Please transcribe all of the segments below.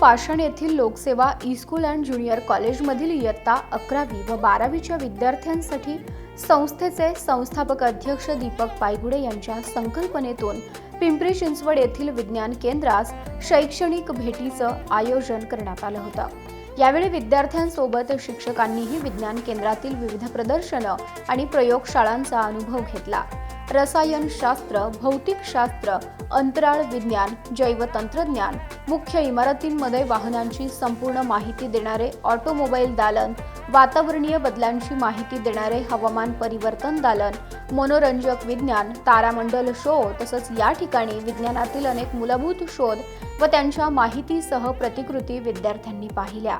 पाषाण येथील लोकसेवा school and junior कॉलेजमधील इयत्ता अकरावी व बारावीच्या विद्यार्थ्यांसाठी संस्थेचे संस्थापक अध्यक्ष दीपक पायगुडे यांच्या संकल्पनेतून पिंपरी चिंचवड येथील विज्ञान केंद्रास शैक्षणिक भेटीचं आयोजन करण्यात आलं होतं. यावेळी विद्यार्थ्यांसोबत शिक्षकांनीही विज्ञान केंद्रातील विविध प्रदर्शनं आणि प्रयोगशाळांचा अनुभव घेतला. रसायनशास्त्र भौतिकशास्त्र अंतराळ विज्ञान जैवतंत्रज्ञान मुख्य इमारतींमध्ये वाहनांची संपूर्ण माहिती देणारे ऑटोमोबाईल दालन वातावरणीय बदलांची माहिती देणारे हवामान परिवर्तन दालन मनोरंजक विज्ञान तारामंडल शो तसंच या ठिकाणी विज्ञानातील अनेक मूलभूत शोध व त्यांच्या माहितीसह प्रतिकृती विद्यार्थ्यांनी पाहिल्या.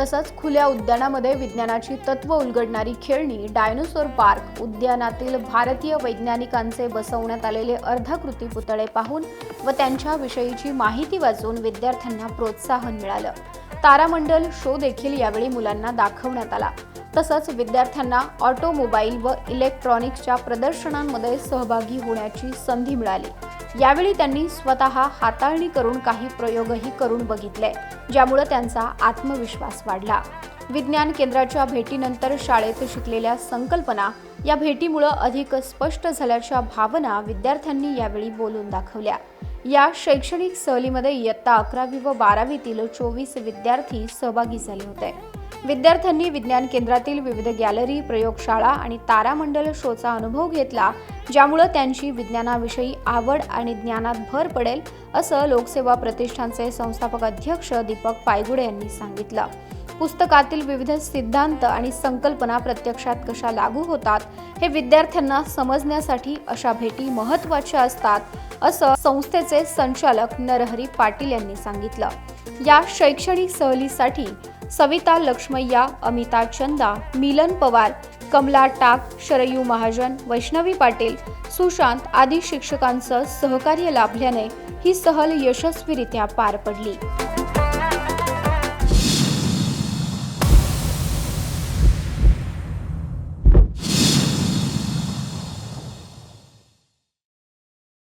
तसंच खुल्या उद्यानामध्ये विज्ञानाची तत्व उलगडणारी खेळणी डायनोसॉर पार्क उद्यानातील भारतीय वैज्ञानिकांचे बसवण्यात आलेले अर्धाकृती पुतळे पाहून व त्यांच्याविषयीची माहिती वाचून विद्यार्थ्यांना प्रोत्साहन मिळालं. तारामंडल शो देखील यावेळी मुलांना दाखवण्यात आला. तसंच विद्यार्थ्यांना ऑटोमोबाईल व इलेक्ट्रॉनिक्सच्या प्रदर्शनांमध्ये सहभागी होण्याची संधी मिळाली. यावेळी त्यांनी स्वतः हाताळणी करून काही प्रयोगही करून बघितले ज्यामुळे त्यांचा आत्मविश्वास वाढला. विज्ञान केंद्राच्या भेटीनंतर शाळेत शिकलेल्या संकल्पना या भेटीमुळं अधिक स्पष्ट झाल्याच्या भावना विद्यार्थ्यांनी यावेळी बोलून दाखवल्या. या शैक्षणिक सहलीमध्ये इयत्ता अकरावी व बारावीतील चोवीस विद्यार्थी सहभागी झाले होते. विद्यार्थ्यांनी विज्ञान केंद्रातील विविध गॅलरी प्रयोगशाळा आणि तारामंडल शोचा अनुभव घेतला ज्यामुळं त्यांची विज्ञानाविषयी आवड आणि ज्ञानात भर पडेल असं लोकसेवा प्रतिष्ठानचे संस्थापक अध्यक्ष दीपक पायगुडे यांनी सांगितलं. पुस्तकातील विविध सिद्धांत आणि संकल्पना प्रत्यक्षात कशा लागू होतात हे विद्यार्थ्यांना समजण्यासाठी अशा भेटी महत्त्वाच्या असतात असं संस्थेचे संचालक नरहरी पाटील यांनी सांगितलं. या शैक्षणिक सहलीसाठी सविता लक्ष्मय्या अमिता चंदा मिलन पवार कमला टाक शरयू महाजन वैष्णवी पाटील सुशांत आदी शिक्षकांचं सहकार्य लाभल्याने ही सहल यशस्वीरित्या पार पडली.